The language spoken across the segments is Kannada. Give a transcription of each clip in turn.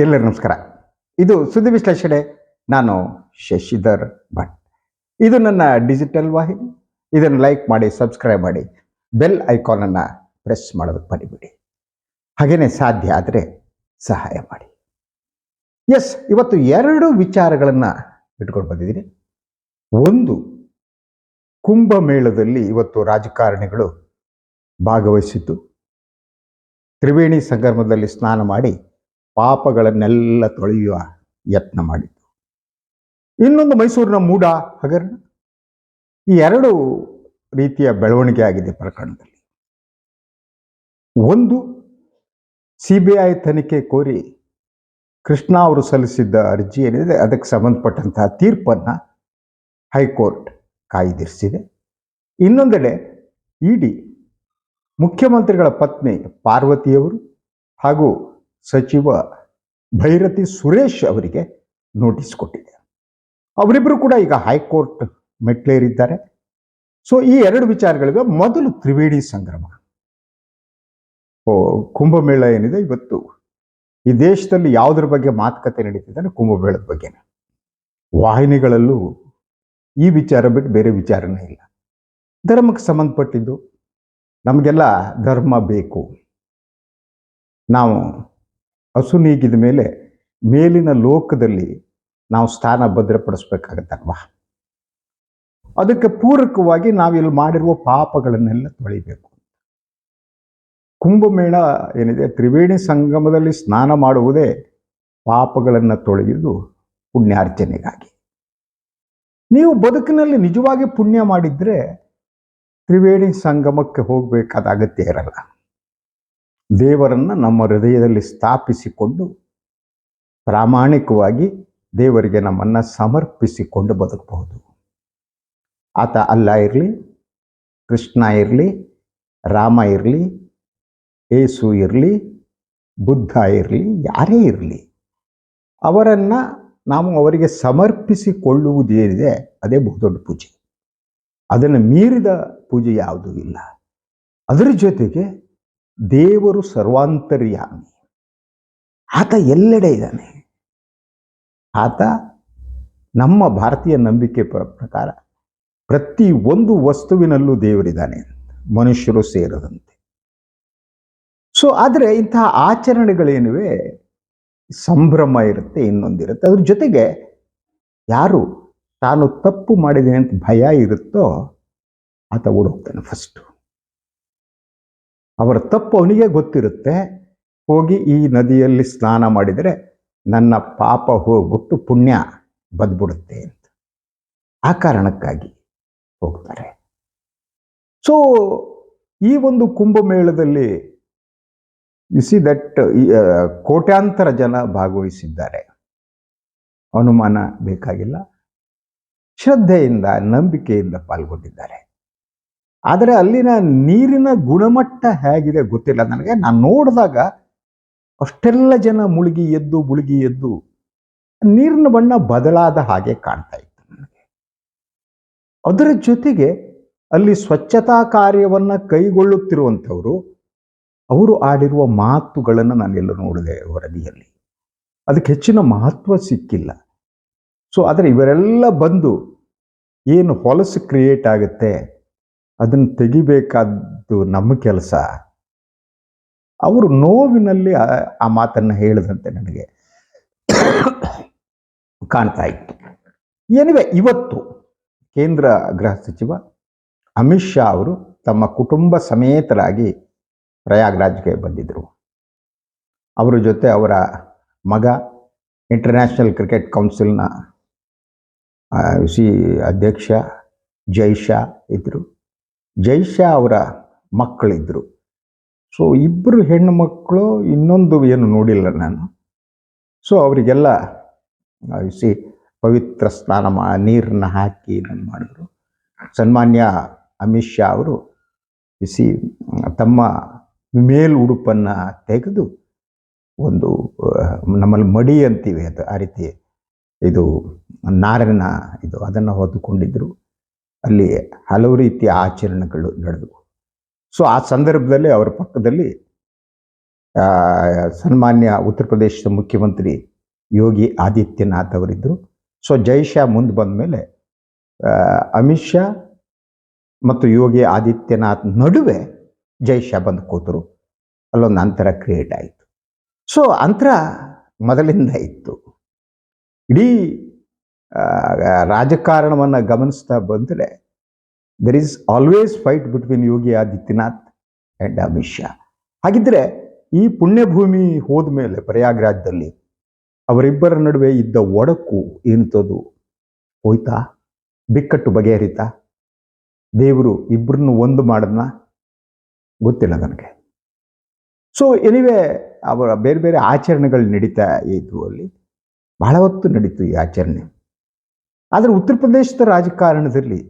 ಎಲ್ಲರಿಗೂ ನಮಸ್ಕಾರ. ಇದು ಸುದ್ದಿ ವಿಶ್ಲೇಷಣೆ. ನಾನು ಶಶಿಧರ್ ಭಟ್. ಇದು ನನ್ನ ಡಿಜಿಟಲ್ ವಾಹಿನಿ. ಇದನ್ನು ಲೈಕ್ ಮಾಡಿ, ಸಬ್ಸ್ಕ್ರೈಬ್ ಮಾಡಿ. ಬೆಲ್ ಐಕಾನನ್ನು ಪ್ರೆಸ್ ಮಾಡೋದಕ್ಕೆ ಬರಿಬಿಡಿ ಹಾಗೇನೆ ಸಾಧ್ಯ ಆದರೆ ಸಹಾಯ ಮಾಡಿ. ಎಸ್, ಇವತ್ತು ಎರಡು ವಿಚಾರಗಳನ್ನು ಇಟ್ಕೊಂಡು ಬಂದಿದ್ದೀನಿ. ಒಂದು, ಕುಂಭಮೇಳದಲ್ಲಿ ಇವತ್ತು ರಾಜಕಾರಣಿಗಳು ಭಾಗವಹಿಸಿದ್ದು. ತ್ರಿವೇಣಿ ಸಂಗಮದಲ್ಲಿ ಸ್ನಾನ ಮಾಡಿ ಪಾಪಗಳನ್ನೆಲ್ಲ ತೊಳೆಯುವ ಯತ್ನ ಮಾಡಿತು ಇನ್ನೊಂದು ಮೈಸೂರಿನ ಮೂಡ ಹಗರಣ. ಈ ಎರಡು ರೀತಿಯ ಬೆಳವಣಿಗೆ ಆಗಿದೆ ಪ್ರಕರಣದಲ್ಲಿ. ಒಂದು ಸಿ ಬಿ ಐ ತನಿಖೆ ಕೋರಿ ಕೃಷ್ಣ ಅವರು ಸಲ್ಲಿಸಿದ್ದ ಅರ್ಜಿ ಏನಿದೆ, ಅದಕ್ಕೆ ಸಂಬಂಧಪಟ್ಟಂತಹ ತೀರ್ಪನ್ನು ಹೈಕೋರ್ಟ್ ಕಾಯ್ದಿರಿಸಿದೆ. ಇನ್ನೊಂದೆಡೆ ಇಡಿ ಮುಖ್ಯಮಂತ್ರಿಗಳ ಪತ್ನಿ ಪಾರ್ವತಿಯವರು ಹಾಗೂ ಸಚಿವ ಭೈರತಿ ಸುರೇಶ್ ಅವರಿಗೆ ನೋಟಿಸ್ ಕೊಟ್ಟಿದೆ. ಅವರಿಬ್ಬರು ಕೂಡ ಈಗ ಹೈಕೋರ್ಟ್ ಮೆಟ್ಲೇರಿದ್ದಾರೆ ಸೊ ಈ ಎರಡು ವಿಚಾರಗಳಿವೆ ಮೊದಲು ತ್ರಿವೇಣಿ ಸಂಗ್ರಮ ಓ, ಕುಂಭಮೇಳ ಏನಿದೆ? ಇವತ್ತು ಈ ದೇಶದಲ್ಲಿ ಯಾವುದ್ರ ಬಗ್ಗೆ ಮಾತುಕತೆ ನಡೀತಿದೆ ಅಂದ್ರೆ ಕುಂಭಮೇಳದ ಬಗ್ಗೆ ವಾಹಿನಿಗಳಲ್ಲೂ ಈ ವಿಚಾರ ಬಿಟ್ಟು ಬೇರೆ ವಿಚಾರನೇ ಇಲ್ಲ. ಧರ್ಮಕ್ಕೆ ಸಂಬಂಧಪಟ್ಟಿದ್ದು ನಮಗೆಲ್ಲ ಧರ್ಮ ಬೇಕು. ನಾವು ಹಸು ನೀಗಿದ ಮೇಲೆ ಮೇಲಿನ ಲೋಕದಲ್ಲಿ ನಾವು ಸ್ಥಾನ ಭದ್ರಪಡಿಸ್ಬೇಕಾಗತ್ತಲ್ವಾ? ಅದಕ್ಕೆ ಪೂರಕವಾಗಿ ನಾವಿಲ್ಲಿ ಮಾಡಿರುವ ಪಾಪಗಳನ್ನೆಲ್ಲ ತೊಳಿಬೇಕು. ಕುಂಭಮೇಳ ಏನಿದೆ? ತ್ರಿವೇಣಿ ಸಂಗಮದಲ್ಲಿ ಸ್ನಾನ ಮಾಡುವುದೇ ಪಾಪಗಳನ್ನು ತೊಳೆಯುವುದು ಪುಣ್ಯಾರ್ಚನೆಗಾಗಿ ನೀವು ಬದುಕಿನಲ್ಲಿ ನಿಜವಾಗಿ ಪುಣ್ಯ ಮಾಡಿದ್ರೆ ತ್ರಿವೇಣಿ ಸಂಗಮಕ್ಕೆ ಹೋಗಬೇಕಾದ ಅಗತ್ಯ ಇರಲ್ಲ. ದೇವರನ್ನ ನಮ್ಮ ಹೃದಯದಲ್ಲಿ ಸ್ಥಾಪಿಸಿಕೊಂಡು ಪ್ರಾಮಾಣಿಕವಾಗಿ ದೇವರಿಗೆ ನಮ್ಮನ್ನು ಸಮರ್ಪಿಸಿಕೊಂಡು ಬದುಕಬಹುದು. ಆತ ಅಲ್ಲ ಇರಲಿ, ಕೃಷ್ಣ ಇರಲಿ, ರಾಮ ಇರಲಿ, ಏಸು ಇರಲಿ, ಬುದ್ಧ ಇರಲಿ, ಯಾರೇ ಇರಲಿ, ಅವರನ್ನು ನಾವು ಅವರಿಗೆ ಸಮರ್ಪಿಸಿಕೊಳ್ಳುವುದೇನಿದೆ ಅದೇ ಬಹುದೊಡ್ಡ ಪೂಜೆ. ಅದನ್ನು ಮೀರಿದ ಪೂಜೆ ಯಾವುದೂ ಇಲ್ಲ. ಅದರ ಜೊತೆಗೆ ದೇವರು ಸರ್ವಾಂತರ್ಯಾಮಿ. ಆತ ಎಲ್ಲೆಡೆ ಇದ್ದಾನೆ. ಆತ ನಮ್ಮ ಭಾರತೀಯ ನಂಬಿಕೆ ಪ್ರಕಾರ ಪ್ರತಿ ಒಂದು ವಸ್ತುವಿನಲ್ಲೂ ದೇವರಿದ್ದಾನೆ ಮನುಷ್ಯರು ಸೇರದಂತೆ. ಸೊ ಆದರೆ ಇಂತಹ ಆಚರಣೆಗಳೇನಿವೆ? ಸಂಭ್ರಮ ಇರುತ್ತೆ, ಇನ್ನೊಂದಿರುತ್ತೆ. ಅದ್ರ ಜೊತೆಗೆ ಯಾರು ತಾನು ತಪ್ಪು ಮಾಡಿದೆ ಅಂತ ಭಯ ಇರುತ್ತೋ ಆತ ಓಡೋಗ್ತಾನೆ ಫಸ್ಟು ಅವರ ತಪ್ಪು ಅವನಿಗೆ ಗೊತ್ತಿರುತ್ತೆ. ಹೋಗಿ ಈ ನದಿಯಲ್ಲಿ ಸ್ನಾನ ಮಾಡಿದರೆ ನನ್ನ ಪಾಪ ಹೋಗ್ಬಿಟ್ಟು ಪುಣ್ಯ ಬದ್ಬಿಡುತ್ತೆ ಅಂತ. ಆ ಕಾರಣಕ್ಕಾಗಿ ಹೋಗ್ತಾರೆ. ಸೊ ಈ ಒಂದು ಕುಂಭಮೇಳದಲ್ಲಿ ಯು ಸಿ ದಟ್ ಕೋಟ್ಯಾಂತರ ಜನ ಭಾಗವಹಿಸಿದ್ದಾರೆ. ಅನುಮಾನ ಬೇಕಾಗಿಲ್ಲ. ಶ್ರದ್ಧೆಯಿಂದ, ನಂಬಿಕೆಯಿಂದ ಪಾಲ್ಗೊಂಡಿದ್ದಾರೆ. ಆದರೆ ಅಲ್ಲಿನ ನೀರಿನ ಗುಣಮಟ್ಟ ಹೇಗಿದೆ ಗೊತ್ತಿಲ್ಲ. ನನಗೆ ನಾನು ನೋಡಿದಾಗ ಅಷ್ಟೆಲ್ಲ ಜನ ಮುಳುಗಿ ಎದ್ದು ಮುಳುಗಿ ಎದ್ದು ನೀರಿನ ಬಣ್ಣ ಬದಲಾದ ಹಾಗೆ ಕಾಣ್ತಾ ಇತ್ತು ನನಗೆ. ಅದರ ಜೊತೆಗೆ ಅಲ್ಲಿ ಸ್ವಚ್ಛತಾ ಕಾರ್ಯವನ್ನು ಕೈಗೊಳ್ಳುತ್ತಿರುವಂಥವರು, ಅವರು ಆಡಿರುವ ಮಾತುಗಳನ್ನು ನಾನೆಲ್ಲ ನೋಡಿದೆ ವರದಿಯಲ್ಲಿ. ಅದಕ್ಕೆ ಹೆಚ್ಚಿನ ಮಹತ್ವ ಸಿಕ್ಕಿಲ್ಲ. ಸೊ ಆದರೆ ಇವರೆಲ್ಲ ಬಂದು ಏನು ಹೊಲಸು ಕ್ರಿಯೇಟ್ ಆಗುತ್ತೆ ಅದನ್ನು ತೆಗಿಬೇಕಾದ್ದು ನಮ್ಮ ಕೆಲಸ. ಅವರು ನೋವಿನಲ್ಲಿ ಆ ಮಾತನ್ನು ಹೇಳಿದಂತೆ ನನಗೆ ಕಾಣ್ತಾ ಇತ್ತು. ಏನಿವೆ ಇವತ್ತು ಕೇಂದ್ರ ಗೃಹ ಸಚಿವ ಅಮಿತ್ ಶಾ ಅವರು ತಮ್ಮ ಕುಟುಂಬ ಸಮೇತರಾಗಿ ಪ್ರಯಾಗ್ರಾಜ್ಗೆ ಬಂದಿದ್ದರು ಅವರ ಜೊತೆ ಅವರ ಮಗ ಇಂಟರ್ನ್ಯಾಷನಲ್ ಕ್ರಿಕೆಟ್ ಕೌನ್ಸಿಲ್ನ ಸಿ ಅಧ್ಯಕ್ಷ ಜೈ ಶಾ ಇದ್ದರು ಜೈಶಾ ಅವರ ಮಕ್ಕಳಿದ್ದರು ಸೊ ಇಬ್ಬರು ಹೆಣ್ಣು ಮಕ್ಕಳು ಇನ್ನೊಂದು ಏನು ನೋಡಿಲ್ಲ ನಾನು. ಸೊ ಅವರಿಗೆಲ್ಲ ಸಿ ಪವಿತ್ರ ಸ್ನಾನ ಮಾ ನೀರನ್ನ ಹಾಕಿ ಇದನ್ನು ಮಾಡಿದ್ರು. ಸನ್ಮಾನ್ಯ ಅಮಿತ್ ಶಾ ಅವರು ಸಿ ತಮ್ಮ ಮೇಲ್ ಉಡುಪನ್ನು ತೆಗೆದು ಒಂದು ನಮ್ಮಲ್ಲಿ ಮಡಿ ಅಂತೀವಿ ಅದು, ಆ ರೀತಿ, ಇದು ನಾರಿನ ಇದು ಅದನ್ನು ಹೊದ್ದುಕೊಂಡಿದ್ದರು ಅಲ್ಲಿ ಹಲವು ರೀತಿಯ ಆಚರಣೆಗಳು ನಡೆದವು. ಸೊ ಆ ಸಂದರ್ಭದಲ್ಲಿ ಅವರ ಪಕ್ಕದಲ್ಲಿ ಸನ್ಮಾನ್ಯ ಉತ್ತರ ಪ್ರದೇಶದ ಮುಖ್ಯಮಂತ್ರಿ ಯೋಗಿ ಆದಿತ್ಯನಾಥ್ ಅವರಿದ್ದರು. ಸೊ ಜೈ ಶಾ ಮುಂದೆ ಬಂದ ಮೇಲೆ ಅಮಿತ್ ಶಾ ಮತ್ತು ಯೋಗಿ ಆದಿತ್ಯನಾಥ್ ನಡುವೆ ಜೈ ಶಾ ಬಂದು ಕೂತರು. ಅಲ್ಲೊಂದು ಅಂತರ ಕ್ರಿಯೇಟ್ ಆಯಿತು. ಸೊ ಅಂತರ ಮೊದಲಿಂದ ಇತ್ತು. ಇಡೀ ರಾಜಕಾರಣವನ್ನು ಗಮನಿಸ್ತಾ ಬಂದರೆ there is always fight between Yogi Adityanath and Amit Shah ಹಾಗಿದ್ರೆ ಈ ಪುಣ್ಯಭೂಮಿ ಹೋದ ಮೇಲೆ ಪ್ರಯಾಗ್ರಾಜ್ದಲ್ಲಿ ಅವರಿಬ್ಬರ ನಡುವೆ ಇದ್ದ ಒಡಕು ಏನಂತದು ಹೋಯ್ತಾ? ಬಿಕ್ಕಟ್ಟು ಬಗೆಹರಿತಾ? ದೇವರು ಇಬ್ಬರನ್ನು ಒಂದು ಮಾಡದ್ನ? ಗೊತ್ತಿಲ್ಲ ನನಗೆ. ಸೊ ಎನಿವೆ ಅವರ ಬೇರೆ ಬೇರೆ ಆಚರಣೆಗಳು ನಡೀತಾ ಇದ್ವು ಅಲ್ಲಿ. ಬಹಳ ಹೊತ್ತು ನಡೀತು ಈ ಆಚರಣೆ. ಆದರೆ ಉತ್ತರ ಪ್ರದೇಶದ ರಾಜಕಾರಣದಲ್ಲಿ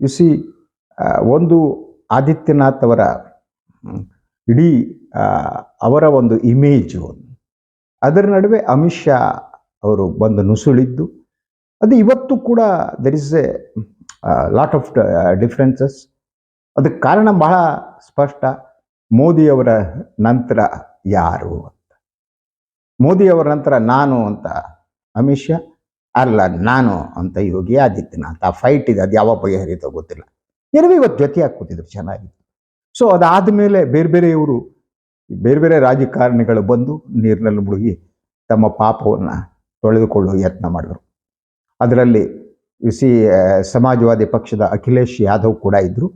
ಯು ಸಿ ಒಂದು ಆದಿತ್ಯನಾಥ್ ಅವರ ಇಡೀ ಅವರ ಒಂದು ಇಮೇಜು ಅದರ ನಡುವೆ ಅಮಿತ್ ಶಾ ಅವರು ಬಂದು ನುಸುಳಿದ್ದು. ಅದು ಇವತ್ತು ಕೂಡ there is a lot of differences ಅದಕ್ಕೆ ಕಾರಣ ಬಹಳ ಸ್ಪಷ್ಟ. ಮೋದಿಯವರ ನಂತರ ಯಾರು ಅಂತ. ಮೋದಿಯವರ ನಂತರ ನಾನು ಅಂತ ಅಮಿತ್ ಶಾ. ಅಲ್ಲ, ನಾನು ಅಂತ ಯೋಗಿ ಆದಿತ್ಯನಾಥ. ಫೈಟ್ ಇದೆ ಅದು ಯಾವ ಬಗೆಹರಿತೋ ಗೊತ್ತಿಲ್ಲ. ಎರವೇ ಇವತ್ತು ಜೊತೆಯಾಗಿ ಕೂತಿದ್ರು ಚೆನ್ನಾಗಿತ್ತು. ಸೊ ಅದಾದಮೇಲೆ ಬೇರೆ ಬೇರೆಯವರು ಬೇರೆ ಬೇರೆ ರಾಜಕಾರಣಿಗಳು ಬಂದು ನೀರಿನಲ್ಲಿ ಮುಳುಗಿ ತಮ್ಮ ಪಾಪವನ್ನು ತೊಳೆದುಕೊಳ್ಳುವ ಯತ್ನ ಮಾಡಿದರು. ಅದರಲ್ಲಿ ಸಿ ಸಮಾಜವಾದಿ ಪಕ್ಷದ ಅಖಿಲೇಶ್ ಯಾದವ್ ಕೂಡ ಇದ್ದರು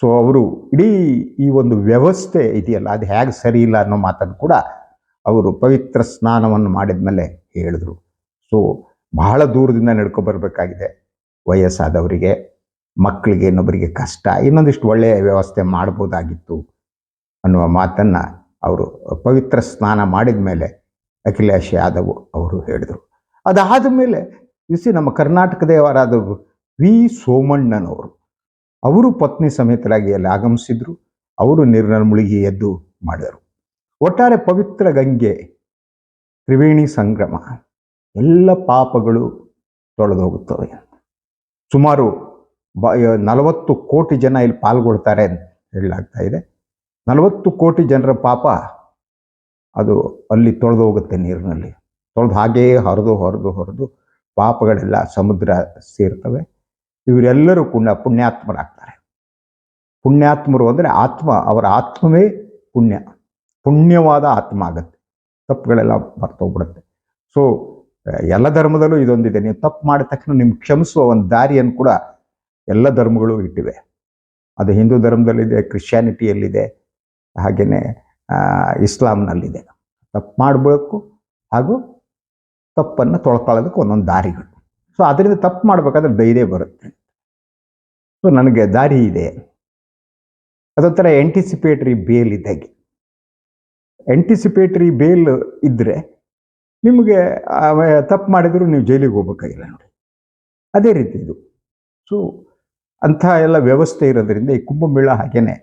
ಸೊ ಅವರು ಇಡೀ ಈ ಒಂದು ವ್ಯವಸ್ಥೆ ಇದೆಯಲ್ಲ, ಅದು ಹೇಗೆ ಸರಿ ಇಲ್ಲ ಅನ್ನೋ ಮಾತನ್ನು ಕೂಡ ಅವರು ಪವಿತ್ರ ಸ್ನಾನವನ್ನು ಮಾಡಿದ ಮೇಲೆ ಹೇಳಿದರು. ಸೊ ಬಹಳ ದೂರದಿಂದ ನಡ್ಕೊಬರ್ಬೇಕಾಗಿದೆ. ವಯಸ್ಸಾದವರಿಗೆ, ಮಕ್ಕಳಿಗೆ ಇನ್ನೊಬ್ಬರಿಗೆ ಕಷ್ಟ, ಇನ್ನೊಂದಿಷ್ಟು ಒಳ್ಳೆಯ ವ್ಯವಸ್ಥೆ ಮಾಡ್ಬೋದಾಗಿತ್ತು ಅನ್ನುವ ಮಾತನ್ನು ಅವರು ಪವಿತ್ರ ಸ್ನಾನ ಮಾಡಿದ ಮೇಲೆ ಅಖಿಲೇಶ್ ಯಾದವ್ ಅವರು ಹೇಳಿದರು. ಅದಾದ ಮೇಲೆ ಸಿ ನಮ್ಮ ಕರ್ನಾಟಕದವರಾದ ವಿ ಸೋಮಣ್ಣನವರು, ಅವರು ಪತ್ನಿ ಸಮೇತರಾಗಿ ಅಲ್ಲಿ ಆಗಮಿಸಿದ್ರು. ಅವರು ನೀರಿನಲ್ಲಿ ಮುಳುಗಿ ಎದ್ದು ಮಾಡಿದರು. ಒಟ್ಟಾರೆ ಪವಿತ್ರ ಗಂಗೆ ತ್ರಿವೇಣಿ ಸಂಗಮ ಎಲ್ಲ ಪಾಪಗಳು ತೊಳೆದು ಹೋಗುತ್ತವೆ ಸುಮಾರು ಬ ನಲವತ್ತು ಕೋಟಿ ಜನ ಇಲ್ಲಿ ಪಾಲ್ಗೊಳ್ತಾರೆ ಅಂತ ಹೇಳಲಾಗ್ತಾ ಇದೆ. ನಲವತ್ತು ಕೋಟಿ ಜನರ ಪಾಪ ಅದು ಅಲ್ಲಿ ತೊಳೆದು ಹೋಗುತ್ತೆ ನೀರಿನಲ್ಲಿ. ತೊಳೆದು ಹಾಗೇ ಹರಿದು, ಹೊರದು ಹೊರದು ಪಾಪಗಳೆಲ್ಲ ಸಮುದ್ರ ಸೇರ್ತವೆ. ಇವರೆಲ್ಲರೂ ಕೂಡ ಪುಣ್ಯಾತ್ಮರಾಗ್ತಾರೆ. ಪುಣ್ಯಾತ್ಮರು ಅಂದರೆ ಆತ್ಮ, ಅವರ ಆತ್ಮವೇ ಪುಣ್ಯ. ಪುಣ್ಯವಾದ ಆತ್ಮ ಆಗುತ್ತೆ. ತಪ್ಪುಗಳೆಲ್ಲ ಬರ್ತೋಗ್ಬಿಡುತ್ತೆ ಸೊ ಎಲ್ಲ ಧರ್ಮದಲ್ಲೂ ಇದೊಂದಿದೆ. ನೀವು ತಪ್ಪು ಮಾಡಿದ ತಕ್ಷಣ ನಿಮ್ಗೆ ಕ್ಷಮಿಸುವ ಒಂದು ದಾರಿಯನ್ನು ಕೂಡ ಎಲ್ಲ ಧರ್ಮಗಳು ಇಟ್ಟಿವೆ. ಅದು ಹಿಂದೂ ಧರ್ಮದಲ್ಲಿದೆ, ಕ್ರಿಶ್ಚಿಯಾನಿಟಿಯಲ್ಲಿದೆ, ಹಾಗೆಯೇ ಇಸ್ಲಾಂನಲ್ಲಿದೆ. ತಪ್ಪು ಮಾಡಬೇಕು ಹಾಗೂ ತಪ್ಪನ್ನು ತೊಳ್ಕೊಳ್ಳೋದಕ್ಕೆ ಒಂದೊಂದು ದಾರಿಗಳು. ಸೊ ಅದರಿಂದ ತಪ್ಪು ಮಾಡಬೇಕಾದ್ರೆ ಧೈರ್ಯ ಬರುತ್ತೆ. ಸೊ ನನಗೆ ದಾರಿ ಇದೆ. ಅದೊಂಥರ ಎಂಟಿಸಿಪೇಟ್ರಿ ಬೇಲ್ ಇದ್ದಾಗೆ. ಎಂಟಿಸಿಪೇಟ್ರಿ ಬೇಲ್ ಇದ್ದರೆ ನಿಮಗೆ ತಪ್ಪು ಮಾಡಿದರೂ ನೀವು ಜೈಲಿಗೆ ಹೋಗ್ಬೇಕಾಗಿಲ್ಲ ನೋಡಿ. ಅದೇ ರೀತಿ ಇದು. ಸೊ ಅಂಥ ಎಲ್ಲ ವ್ಯವಸ್ಥೆ ಇರೋದ್ರಿಂದ ಈ ಕುಂಭಮೇಳ ಹಾಗೇನೆ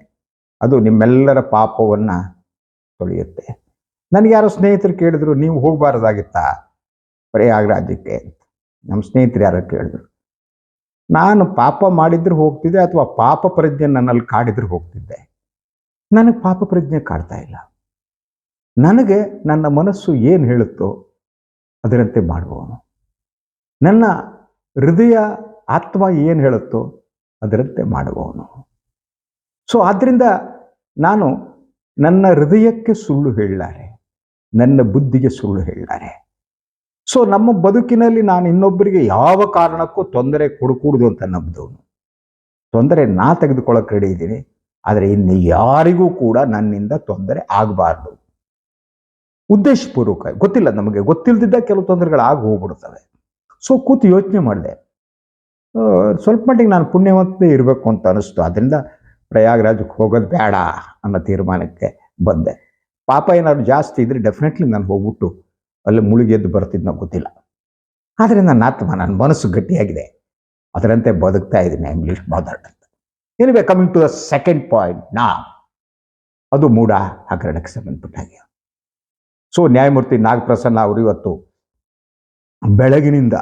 ಅದು ನಿಮ್ಮೆಲ್ಲರ ಪಾಪವನ್ನು ತೊಳೆಯುತ್ತೆ. ನನಗೆ ಯಾರೋ ಸ್ನೇಹಿತರು ಕೇಳಿದ್ರು, ನೀವು ಹೋಗಬಾರ್ದಾಗಿತ್ತಾ ಪ್ರಯಾಗ್ರಾಜ್ಯಕ್ಕೆ ಅಂತ. ನಮ್ಮ ಸ್ನೇಹಿತರು ಯಾರೋ ಕೇಳಿದ್ರು. ನಾನು ಪಾಪ ಮಾಡಿದ್ರೆ ಹೋಗ್ತಿದ್ದೆ ಅಥವಾ ಪಾಪ ಪ್ರಜ್ಞೆ ನನ್ನಲ್ಲಿ ಕಾಡಿದ್ರೆ ಹೋಗ್ತಿದ್ದೆ? ನನಗೆ ಪಾಪ ಪ್ರಜ್ಞೆ ಕಾಡ್ತಾ ಇಲ್ಲ. ನನಗೆ ನನ್ನ ಮನಸ್ಸು ಏನು ಹೇಳುತ್ತೋ ಅದರಂತೆ ಮಾಡುವವನು. ನನ್ನ ಹೃದಯ ಆತ್ಮ ಏನು ಹೇಳುತ್ತೋ ಅದರಂತೆ ಮಾಡುವವನು. ಸೊ ಆದ್ದರಿಂದ ನಾನು ನನ್ನ ಹೃದಯಕ್ಕೆ ಸುಳ್ಳು ಹೇಳಲಾರೆ, ನನ್ನ ಬುದ್ಧಿಗೆ ಸುಳ್ಳು ಹೇಳಲಾರೆ. ಸೊ ನಮ್ಮ ಬದುಕಿನಲ್ಲಿ ನಾನು ಇನ್ನೊಬ್ಬರಿಗೆ ಯಾವ ಕಾರಣಕ್ಕೂ ತೊಂದರೆ ಕೊಡಕೂಡುದು ಅಂತ ನಂಬಿದವನು. ತೊಂದರೆ ನಾ ತೆಗೆದುಕೊಳ್ಳೋಕೆ ರೆಡಿ ಇದ್ದೀನಿ, ಆದರೆ ಇನ್ನು ಯಾರಿಗೂ ಕೂಡ ನನ್ನಿಂದ ತೊಂದರೆ ಆಗಬಾರ್ದು. ಉದ್ದೇಶಪೂರ್ವಕ, ಗೊತ್ತಿಲ್ಲ, ನಮಗೆ ಗೊತ್ತಿಲ್ಲದಿದ್ದ ಕೆಲವು ತೊಂದರೆಗಳು ಆಗಿ ಹೋಗ್ಬಿಡ್ತವೆ. ಸೊ ಕೂತು ಯೋಚನೆ ಮಾಡಿದೆ. ಸ್ವಲ್ಪ ಮಟ್ಟಿಗೆ ನಾನು ಪುಣ್ಯವಂತೆ ಇರಬೇಕು ಅಂತ ಅನಿಸ್ತು. ಅದರಿಂದ ಪ್ರಯಾಗರಾಜಕ್ಕೆ ಹೋಗೋದು ಬೇಡ ಅನ್ನೋ ತೀರ್ಮಾನಕ್ಕೆ ಬಂದೆ. ಪಾಪ ಏನಾದ್ರು ಜಾಸ್ತಿ ಇದ್ರೆ ಡೆಫಿನೆಟ್ಲಿ ನಾನು ಹೋಗ್ಬಿಟ್ಟು ಅಲ್ಲಿ ಮುಳುಗೆದ್ದು ಬರ್ತಿದ್ನೋ ಗೊತ್ತಿಲ್ಲ. ಆದರೆ ನನ್ನ ಆತ್ಮ, ನನ್ನ ಮನಸ್ಸು ಗಟ್ಟಿಯಾಗಿದೆ. ಅದರಂತೆ ಬದುಕ್ತಾ ಇದ್ದೀನಿ ಇಂಗ್ಲೀಷ್ ಬಾದರ್ಡ್ ಅಂತ. Anyway coming to the second point ನಾ ಅದು ಮೂಢ ಹಗರಣಕ್ಕೆ ಸಂಬಂಧಪಟ್ಟ ಹಾಗೆ. ಸೊ ನ್ಯಾಯಮೂರ್ತಿ ನಾಗಪ್ರಸನ್ನ ಅವರು ಇವತ್ತು ಬೆಳಗಿನಿಂದ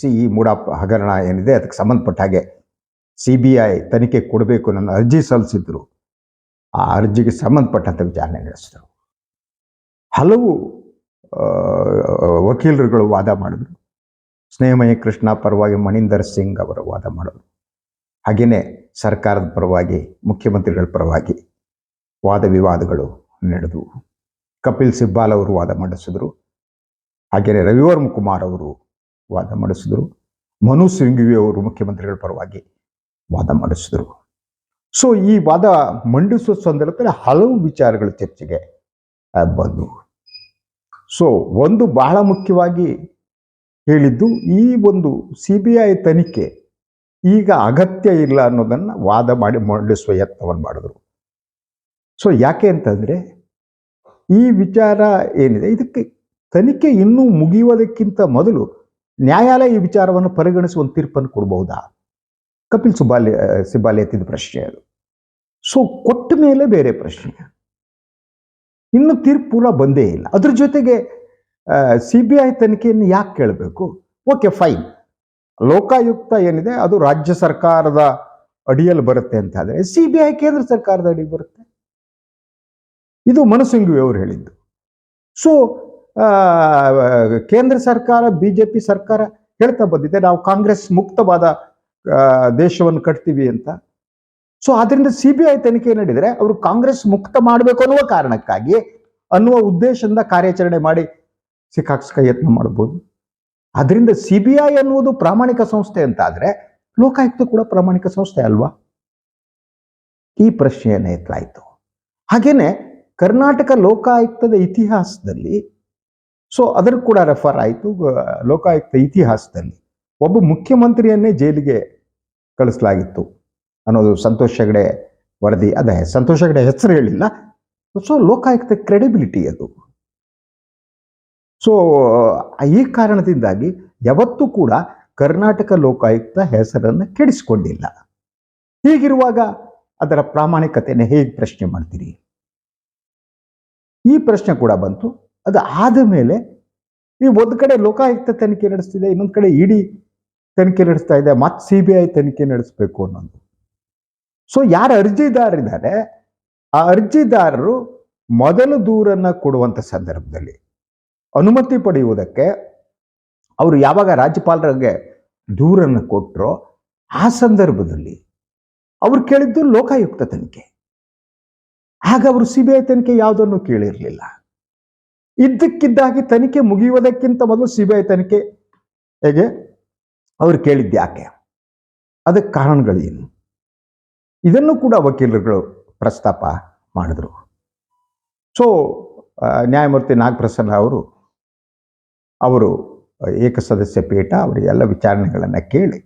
ಸಿ ಈ ಮೂಢ ಹಗರಣ ಏನಿದೆ, ಅದಕ್ಕೆ ಸಂಬಂಧಪಟ್ಟ ಹಾಗೆ ಸಿ ಬಿ ಐ ತನಿಖೆ ಕೊಡಬೇಕು ನನ್ನ ಅರ್ಜಿ ಸಲ್ಲಿಸಿದ್ರು. ಆ ಅರ್ಜಿಗೆ ಸಂಬಂಧಪಟ್ಟಂತೆ ವಿಚಾರಣೆ ನಡೆಸಿದರು. ಹಲವು ವಕೀಲರುಗಳು ವಾದ ಮಾಡಿದ್ರು. ಸ್ನೇಹಮಯ ಕೃಷ್ಣ ಪರವಾಗಿ ಮಣೀಂದರ್ ಸಿಂಗ್ ಅವರು ವಾದ ಮಾಡಿದ್ರು. ಹಾಗೆಯೇ ಸರ್ಕಾರದ ಪರವಾಗಿ, ಮುಖ್ಯಮಂತ್ರಿಗಳ ಪರವಾಗಿ ವಾದ ವಿವಾದಗಳು ನಡೆದವು. ಕಪಿಲ್ ಸಿಬ್ಬಾಲ್ ಅವರು ವಾದ ಮಂಡಿಸಿದರು. ಹಾಗೆಯೇ ರವಿವರ್ಮ ಕುಮಾರ್ ಅವರು ವಾದ ಮಂಡಿಸಿದರು. ಮನು ಸಿಂಘವಿ ಅವರು ಮುಖ್ಯಮಂತ್ರಿಗಳ ಪರವಾಗಿ ವಾದ ಮಂಡಿಸಿದರು. ಸೊ ಈ ವಾದ ಮಂಡಿಸುವ ಸಂದರ್ಭದಲ್ಲಿ ಹಲವು ವಿಚಾರಗಳು ಚರ್ಚೆಗೆ ಬಂದವು. ಸೊ ಒಂದು ಬಹಳ ಮುಖ್ಯವಾಗಿ ಹೇಳಿದ್ದು ಈ ಒಂದು ಸಿ ಬಿ ಐ ತನಿಖೆ ಈಗ ಅಗತ್ಯ ಇಲ್ಲ ಅನ್ನೋದನ್ನು ವಾದ ಮಾಡಿ ಮಂಡಿಸುವ ಯತ್ನವನ್ನು ಮಾಡಿದ್ರು. ಸೊ ಯಾಕೆ ಅಂತಂದರೆ ಈ ವಿಚಾರ ಏನಿದೆ? ಇದಕ್ಕೆ ತನಿಖೆ ಇನ್ನೂ ಮುಗಿಯುವುದಕ್ಕಿಂತ ಮೊದಲು ನ್ಯಾಯಾಲಯ ಈ ವಿಚಾರವನ್ನು ಪರಿಗಣಿಸಿ ಒಂದು ತೀರ್ಪನ್ನು ಕೊಡಬಹುದಾ? ಕಪಿಲ್ ಸುಬ್ಬಾಲಿ ಸಿಬ್ಬಾಲಿ ಎತ್ತಿದ ಪ್ರಶ್ನೆ ಅದು. ಸೊ ಕೊಟ್ಟ ಮೇಲೆ ಬೇರೆ ಪ್ರಶ್ನೆ. ಇನ್ನು ತೀರ್ಪು ಬಂದೇ ಇಲ್ಲ. ಅದ್ರ ಜೊತೆಗೆ ಸಿ ಬಿ ಐ ತನಿಖೆಯನ್ನು ಯಾಕೆ ಕೇಳಬೇಕು? Okay, fine. ಲೋಕಾಯುಕ್ತ ಏನಿದೆ, ಅದು ರಾಜ್ಯ ಸರ್ಕಾರದ ಅಡಿಯಲ್ಲಿ ಬರುತ್ತೆ ಅಂತ ಆದರೆ ಸಿ ಬಿ ಐ ಕೇಂದ್ರ ಸರ್ಕಾರದ ಅಡಿ ಬರುತ್ತೆ. ಇದು ಮನಸಿಂಘವಿ ಅವರು ಹೇಳಿದ್ದು. ಸೊ ಕೇಂದ್ರ ಸರ್ಕಾರ ಬಿ ಜೆ ಪಿ ಸರ್ಕಾರ ಹೇಳ್ತಾ ಬಂದಿದೆ, ನಾವು ಕಾಂಗ್ರೆಸ್ ಮುಕ್ತವಾದ ದೇಶವನ್ನು ಕಟ್ತೀವಿ ಅಂತ. ಸೊ ಅದರಿಂದ ಸಿ ಬಿ ಐ ತನಿಖೆ ನಡೆದರೆ ಅವರು ಕಾಂಗ್ರೆಸ್ ಮುಕ್ತ ಮಾಡಬೇಕು ಅನ್ನುವ ಕಾರಣಕ್ಕಾಗಿ, ಅನ್ನುವ ಉದ್ದೇಶದಿಂದ ಕಾರ್ಯಾಚರಣೆ ಮಾಡಿ ಸಿಕ್ಕಾಕ್ಸಕ ಯತ್ನ ಮಾಡ್ಬೋದು. ಅದರಿಂದ ಸಿ ಬಿ ಐ ಅನ್ನುವುದು ಪ್ರಾಮಾಣಿಕ ಸಂಸ್ಥೆ ಅಂತ ಆದರೆ ಲೋಕಾಯುಕ್ತ ಕೂಡ ಪ್ರಾಮಾಣಿಕ ಸಂಸ್ಥೆ ಅಲ್ವಾ? ಈ ಪ್ರಶ್ನೆಯನ್ನು ಎತ್ತಲಾಯಿತು ಹಾಗೇನೆ ಕರ್ನಾಟಕ ಲೋಕಾಯುಕ್ತದ ಇತಿಹಾಸದಲ್ಲಿ ಸೊ ಅದರ ಕೂಡ ರೆಫರ್ ಆಯಿತು ಲೋಕಾಯುಕ್ತ ಇತಿಹಾಸದಲ್ಲಿ. ಒಬ್ಬ ಮುಖ್ಯಮಂತ್ರಿಯನ್ನೇ ಜೈಲಿಗೆ ಕಳಿಸಲಾಗಿತ್ತು ಅನ್ನೋದು ಸಂತೋಷ್ ಹೆಗಡೆ ವರದಿ. ಅದೇ, ಸಂತೋಷ್ ಹೆಗಡೆ ಹೆಸರು ಹೇಳಿಲ್ಲ. ಸೊ ಲೋಕಾಯುಕ್ತ ಕ್ರೆಡಿಬಿಲಿಟಿ ಅದು. ಸೊ ಈ ಕಾರಣದಿಂದಾಗಿ ಯಾವತ್ತೂ ಕೂಡ ಕರ್ನಾಟಕ ಲೋಕಾಯುಕ್ತ ಹೆಸರನ್ನು ಕೆಡಿಸಿಕೊಂಡಿಲ್ಲ. ಹೀಗಿರುವಾಗ ಅದರ ಪ್ರಾಮಾಣಿಕತೆಯನ್ನು ಹೇಗೆ ಪ್ರಶ್ನೆ ಮಾಡ್ತೀರಿ? ಈ ಪ್ರಶ್ನೆ ಕೂಡ ಬಂತು. ಅದು ಆದ ಮೇಲೆ ನೀವು ಒಂದು ಕಡೆ ಲೋಕಾಯುಕ್ತ ತನಿಖೆ ನಡೆಸ್ತಿದೆ, ಇನ್ನೊಂದು ಕಡೆ ಇಡಿ ತನಿಖೆ ನಡೆಸ್ತಾ ಇದೆ ಮತ್ತೆ ಸಿ ಬಿ ಐ ತನಿಖೆ ನಡೆಸಬೇಕು ಅನ್ನೋದು. ಸೊ ಯಾರು ಅರ್ಜಿದಾರರಿದ್ದಾರೆ ಆ ಅರ್ಜಿದಾರರು ಮೊದಲು ದೂರನ್ನ ಕೊಡುವಂಥ ಸಂದರ್ಭದಲ್ಲಿ ಅನುಮತಿ ಪಡೆಯುವುದಕ್ಕೆ ಅವರು ಯಾವಾಗ ರಾಜ್ಯಪಾಲರಿಗೆ ದೂರನ್ನು ಕೊಟ್ಟರೋ ಆ ಸಂದರ್ಭದಲ್ಲಿ ಅವ್ರು ಕೇಳಿದ್ದು ಲೋಕಾಯುಕ್ತ ತನಿಖೆ. ಆಗ ಅವರು ಸಿಬಿಐ ತನಿಖೆ ಯಾವುದನ್ನು ಕೇಳಿರಲಿಲ್ಲ. ಇದ್ದಕ್ಕಿದ್ದಾಗಿ ತನಿಖೆ ಮುಗಿಯುವುದಕ್ಕಿಂತ ಮೊದಲು ಸಿಬಿಐ ತನಿಖೆ ಹೇಗೆ? ಅವ್ರು ಕೇಳಿದ್ದು ಯಾಕೆ? ಅದಕ್ಕೆ ಕಾರಣಗಳೇನು ಇದನ್ನು ಕೂಡ ವಕೀಲರುಗಳು ಪ್ರಸ್ತಾಪ ಮಾಡಿದ್ರು. ಸೊ ನ್ಯಾಯಮೂರ್ತಿ ನಾಗಪ್ರಸನ್ನ ಅವರು ಅವರು ಏಕಸದಸ್ಯ ಪೀಠ ಅವರಿಗೆಲ್ಲ ವಿಚಾರಣೆಗಳನ್ನು ಕೇಳಿ,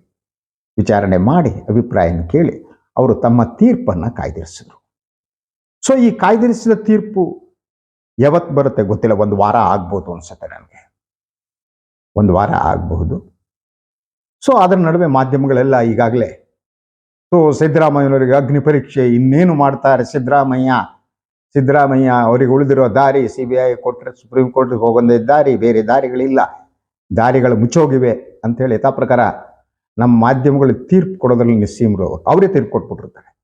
ವಿಚಾರಣೆ ಮಾಡಿ, ಅಭಿಪ್ರಾಯನ ಕೇಳಿ, ಅವರು ತಮ್ಮ ತೀರ್ಪನ್ನು ಕಾಯ್ದಿರಿಸಿದ್ರು. ಸೊ ಈ ಕಾಯ್ದಿರಿಸಿದ ತೀರ್ಪು ಯಾವತ್ತು ಬರುತ್ತೆ ಗೊತ್ತಿಲ್ಲ. ಒಂದು ವಾರ ಆಗ್ಬೋದು ಅನ್ಸುತ್ತೆ ನನಗೆ. ಒಂದು ವಾರ ಆಗಬಹುದು. ಸೊ ಅದರ ನಡುವೆ ಮಾಧ್ಯಮಗಳೆಲ್ಲ ಈಗಾಗಲೇ ಸೊ ಸಿದ್ದರಾಮಯ್ಯನವರಿಗೆ ಅಗ್ನಿ ಪರೀಕ್ಷೆ ಇನ್ನೇನು ಮಾಡ್ತಾರೆ ಸಿದ್ದರಾಮಯ್ಯ? ಸಿದ್ದರಾಮಯ್ಯ ಅವರಿಗೆ ಉಳಿದಿರೋ ದಾರಿ ಸಿ ಬಿ ಐ ಕೊಟ್ಟರೆ ಸುಪ್ರೀಂ ಕೋರ್ಟ್ಗೆ ಹೋಗೊಂದೇ ದಾರಿ, ಬೇರೆ ದಾರಿಗಳಿಲ್ಲ. ದಾರಿಗಳು ಮುಚ್ಚೋಗಿವೆ ಅಂತೇಳಿ ಯಥಾ ಪ್ರಕಾರ ನಮ್ಮ ಮಾಧ್ಯಮಗಳು ತೀರ್ಪು ಕೊಡೋದ್ರಲ್ಲಿ ನಿಸ್ಸೀಮರು. ಅವರೇ ತೀರ್ಪು ಕೊಟ್ಬಿಟ್ಟಿರ್ತಾರೆ.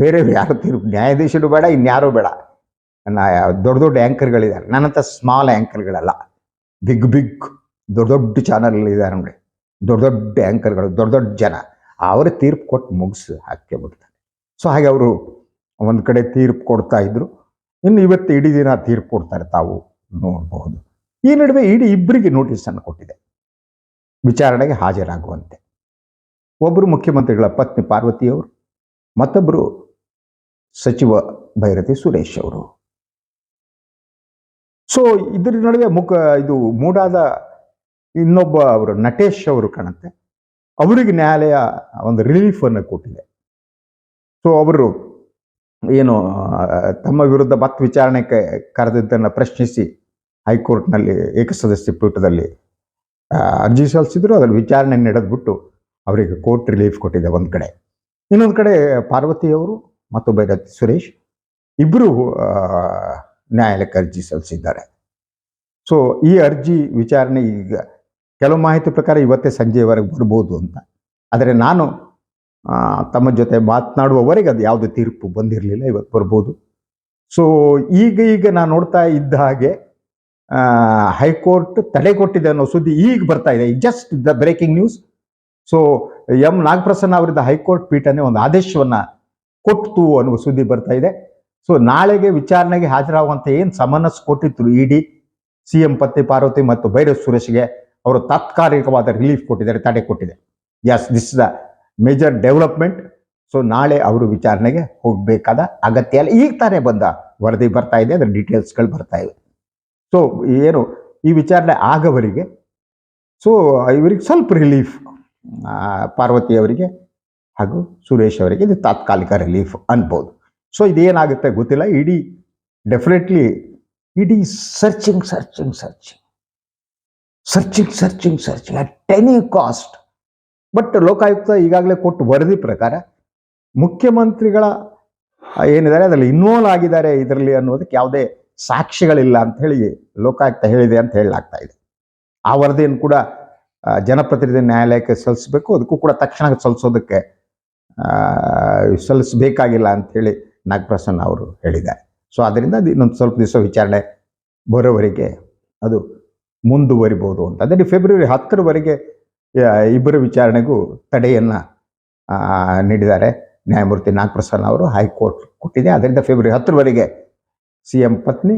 ಬೇರೆ ಯಾರು ತೀರ್ಪು, ನ್ಯಾಯಾಧೀಶರು ಬೇಡ, ಇನ್ಯಾರೂ ಬೇಡ. ನನ್ನ ದೊಡ್ಡ ದೊಡ್ಡ ಆ್ಯಂಕರ್ಗಳಿದ್ದಾರೆ ನನ್ನಂಥ ಸ್ಮಾಲ್ ಆ್ಯಂಕರ್ಗಳಲ್ಲ ಬಿಗ್ ಬಿಗ್ ದೊಡ್ಡ ದೊಡ್ಡ ಚಾನಲ್ ಇದ್ದಾರೆ ನೋಡಿ. ದೊಡ್ಡ ದೊಡ್ಡ ಆ್ಯಂಕರ್ಗಳು ದೊಡ್ಡ ದೊಡ್ಡ ಜನ. ಅವರೇ ತೀರ್ಪು ಕೊಟ್ಟು ಮುಗಿಸಿ ಹಾಕೇ ಬಿಡ್ತಾರೆ. ಸೊ ಹಾಗೆ ಅವರು ಒಂದು ಕಡೆ ತೀರ್ಪು ಕೊಡ್ತಾ ಇದ್ರು. ಇನ್ನು ಇವತ್ತು ಇಡೀ ದಿನ ತೀರ್ಪು ಕೊಡ್ತಾರೆ ತಾವು ನೋಡಬಹುದು. ಈ ನಡುವೆ ಇಡೀ ಇಬ್ಬರಿಗೆ ನೋಟಿಸನ್ನು ಕೊಟ್ಟಿದೆ. ವಿಚಾರಣೆಗೆ ಹಾಜರಾಗುವಂತೆ. ಒಬ್ಬರು ಮುಖ್ಯಮಂತ್ರಿಗಳ ಪತ್ನಿ ಪಾರ್ವತಿಯವರು ಮತ್ತೊಬ್ಬರು ಸಚಿವ ಭೈರತಿ ಸುರೇಶ್ ಅವರು. ಸೊ ಇದ್ರ ನಡುವೆ ಮುಖ, ಇದು ಮೂಡಾದ ಇನ್ನೊಬ್ಬ ಅವರು ನಟೇಶ್ ಅವರು ಕಾಣುತ್ತೆ. ಅವರಿಗೆ ನ್ಯಾಯಾಲಯ ಒಂದು ರಿಲೀಫ್ ಅನ್ನು ಕೊಟ್ಟಿದೆ. ಸೊ ಅವರು ಏನು, ತಮ್ಮ ವಿರುದ್ಧ ಮತ್ ವಿಚಾರಣೆ ಕರೆದಿದ್ದನ್ನು ಪ್ರಶ್ನಿಸಿ ಹೈಕೋರ್ಟ್ನಲ್ಲಿ ಏಕಸದಸ್ಯ ಪೀಠದಲ್ಲಿ ಅರ್ಜಿ ಸಲ್ಲಿಸಿದ್ರು. ಅದರ ವಿಚಾರಣೆ ನಡೆದ್ಬಿಟ್ಟು ಅವರಿಗೆ ಕೋರ್ಟ್ ರಿಲೀಫ್ ಕೊಟ್ಟಿದೆ ಒಂದು ಕಡೆ. ಇನ್ನೊಂದು ಕಡೆ ಪಾರ್ವತಿಯವರು ಮತ್ತು ಭೈರತಿ ಸುರೇಶ್. ಇಬ್ಬರು ನ್ಯಾಯಾಲಯಕ್ಕೆ ಅರ್ಜಿ ಸಲ್ಲಿಸಿದ್ದಾರೆ. ಸೊ ಈ ಅರ್ಜಿ ವಿಚಾರಣೆ ಈಗ ಕೆಲವು ಮಾಹಿತಿ ಪ್ರಕಾರ ಇವತ್ತೇ ಸಂಜೆಯವರೆಗೆ ಬರ್ಬೋದು ಅಂತ. ಆದರೆ ನಾನು ತಮ್ಮ ಜೊತೆ ಮಾತನಾಡುವವರೆಗೆ ಅದು ಯಾವುದೇ ತೀರ್ಪು ಬಂದಿರಲಿಲ್ಲ, ಇವತ್ತು ಬರ್ಬೋದು. ಸೊ ಈಗ ಈಗ ನಾನು ನೋಡ್ತಾ ಇದ್ದ ಹಾಗೆ ಹೈಕೋರ್ಟ್ ತಡೆ ಕೊಟ್ಟಿದೆ ಅನ್ನೋ ಸುದ್ದಿ ಈಗ ಬರ್ತಾ ಇದೆ. Just the breaking news so M Nagaprasanna ಅವರಿದ್ದ ಹೈಕೋರ್ಟ್ ಪೀಠನೇ ಒಂದು ಆದೇಶವನ್ನ ಕೊಟ್ಟು ಅನ್ನುವ ಸುದ್ದಿ ಬರ್ತಾ ಇದೆ. ಸೊ ನಾಳೆಗೆ ವಿಚಾರಣೆಗೆ ಹಾಜರಾಗುವಂತ ಏನು ಸಮನಸ್ ಕೊಟ್ಟಿದ್ರು ಇಡಿ ಸಿ ಎಂ ಪತ್ನಿ ಪಾರ್ವತಿ ಮತ್ತು ಭೈರವ್ ಸುರೇಶ್ಗೆ ಅವರು ತಾತ್ಕಾಲಿಕವಾದ ರಿಲೀಫ್ ಕೊಟ್ಟಿದ್ದಾರೆ, ತಡೆ ಕೊಟ್ಟಿದೆ. Yes this the major development so ನಾಳೆ ಅವರು ವಿಚಾರಣೆಗೆ ಹೋಗಬೇಕಾದ ಅಗತ್ಯ ಇಲ್ಲ. ಈಗ ತಾನೇ ಬಂದ ವರದಿ ಬರ್ತಾ ಇದೆ, ಅದರ ಡೀಟೇಲ್ಸ್ಗಳು ಬರ್ತಾ ಇವೆ. ಸೊ ಏನು, ಈ ವಿಚಾರಣೆ ಆಗವರಿಗೆ ಸೊ ಇವರಿಗೆ ಸ್ವಲ್ಪ ರಿಲೀಫ್ ಪಾರ್ವತಿ ಅವರಿಗೆ ಹಾಗೂ ಸುರೇಶ್ ಅವರಿಗೆ ಇದು ತಾತ್ಕಾಲಿಕ ರಿಲೀಫ್ ಅನ್ಬೋದು. ಸೊ ಇದೇನಾಗುತ್ತೆ ಗೊತ್ತಿಲ್ಲ? ಇಡೀ ಡೆಫಿನೆಟ್ಲಿ ಇಡೀ searching searching searching searching searching searching at any cost but Lokayukta ಈಗಾಗಲೇ ಕೊಟ್ಟು ವರದಿ ಪ್ರಕಾರ ಮುಖ್ಯಮಂತ್ರಿಗಳ ಏನಿದ್ದಾರೆ, ಅದರಲ್ಲಿ ಇನ್ವಾಲ್ವ್ ಆಗಿದ್ದಾರೆ ಇದರಲ್ಲಿ ಅನ್ನೋದಕ್ಕೆ ಯಾವುದೇ ಸಾಕ್ಷಿಗಳಿಲ್ಲ ಅಂತ ಹೇಳಿ ಲೋಕಾಯುಕ್ತ ಹೇಳಿದೆ ಅಂತ ಹೇಳಲಾಗ್ತಾ ಇದೆ. ಆ ವರದಿಯನ್ನು ಕೂಡ ಜನಪ್ರತಿನಿಧಿ ನ್ಯಾಯಾಲಯಕ್ಕೆ ಸಲ್ಲಿಸಬೇಕು. ಅದಕ್ಕೂ ಕೂಡ ತಕ್ಷಣ ಸಲ್ಲಿಸೋದಕ್ಕೆ ಸಲ್ಲಿಸಬೇಕಾಗಿಲ್ಲ ಅಂತ ಹೇಳಿ ನಾಗಪ್ರಸನ್ನ ಅವರು ಹೇಳಿದ್ದಾರೆ. ಸೊ ಅದರಿಂದ ಅದು ಇನ್ನೊಂದು ಸ್ವಲ್ಪ ದಿವಸ ವಿಚಾರಣೆ ಬರೋವರೆಗೆ ಅದು ಮುಂದುವರಿಬೋದು ಅಂತ. ಅಂದರೆ ಫೆಬ್ರವರಿ ಹತ್ತರವರೆಗೆ ಇಬ್ಬರ ವಿಚಾರಣೆಗೂ ತಡೆಯನ್ನು ನೀಡಿದ್ದಾರೆ ನ್ಯಾಯಮೂರ್ತಿ ನಾಗಪ್ರಸನ್ನ ಅವರು. ಹೈಕೋರ್ಟ್ ಕೊಟ್ಟಿದೆ. ಅದರಿಂದ ಫೆಬ್ರವರಿ ಹತ್ತರವರೆಗೆ ಸಿ ಎಂ ಪತ್ನಿ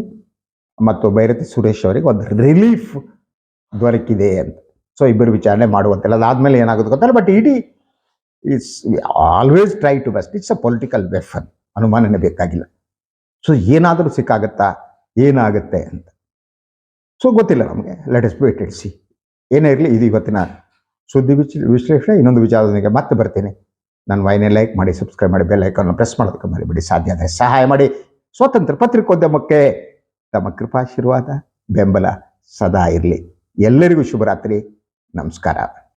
ಮತ್ತು ಭೈರತಿ ಸುರೇಶ್ ಅವರಿಗೆ ಒಂದು ರಿಲೀಫ್ ದೊರಕಿದೆ ಅಂತ. ಸೊ ಇಬ್ಬರು ವಿಚಾರಣೆ ಮಾಡುವಂತಿಲ್ಲ ಅದಾದಮೇಲೆ ಏನಾಗುತ್ತೆ ಗೊತ್ತಲ್ಲ? ಬಟ್ ಇಡೀ it's always try to best it's a political weapon ಅನುಮಾನನೇ ಬೇಕಾಗಿಲ್ಲ. ಸೊ ಏನಾದರೂ ಸಿಕ್ಕಾಗತ್ತಾ? ಏನಾಗುತ್ತೆ ಅಂತ. ಸೊ ಗೊತ್ತಿಲ್ಲ ನಮಗೆ. ಲೆಟ್ ವೇಟ್ ಇಟ್ ಸಿ ಏನೇ ಇರಲಿ, ಇದು ಇವತ್ತಿನ ಸುದ್ದಿ ವಿಚ್, ವಿಶ್ಲೇಷಣೆ. ಇನ್ನೊಂದು ವಿಚಾರದೊಂದಿಗೆ ಮತ್ತೆ ಬರ್ತೀನಿ. ನನ್ನ ವೈನೆ ಲೈಕ್ ಮಾಡಿ, ಸಬ್ಸ್ಕ್ರೈಬ್ ಮಾಡಿ, ಬೆಲ್ ಐಕಾನ್ ಪ್ರೆಸ್ ಮಾಡೋದಕ್ಕೆ ಮರಿಬೇಡಿ. ಸಾಧ್ಯ ಆದರೆ ಸಹಾಯ ಮಾಡಿ. ಸ್ವತಂತ್ರ ಪತ್ರಿಕೋದ್ಯಮಕ್ಕೆ ತಮ್ಮ ಕೃಪಾಶೀರ್ವಾದ, ಬೆಂಬಲ ಸದಾ ಇರಲಿ. ಎಲ್ಲರಿಗೂ ಶುಭರಾತ್ರಿ. ನಮಸ್ಕಾರ.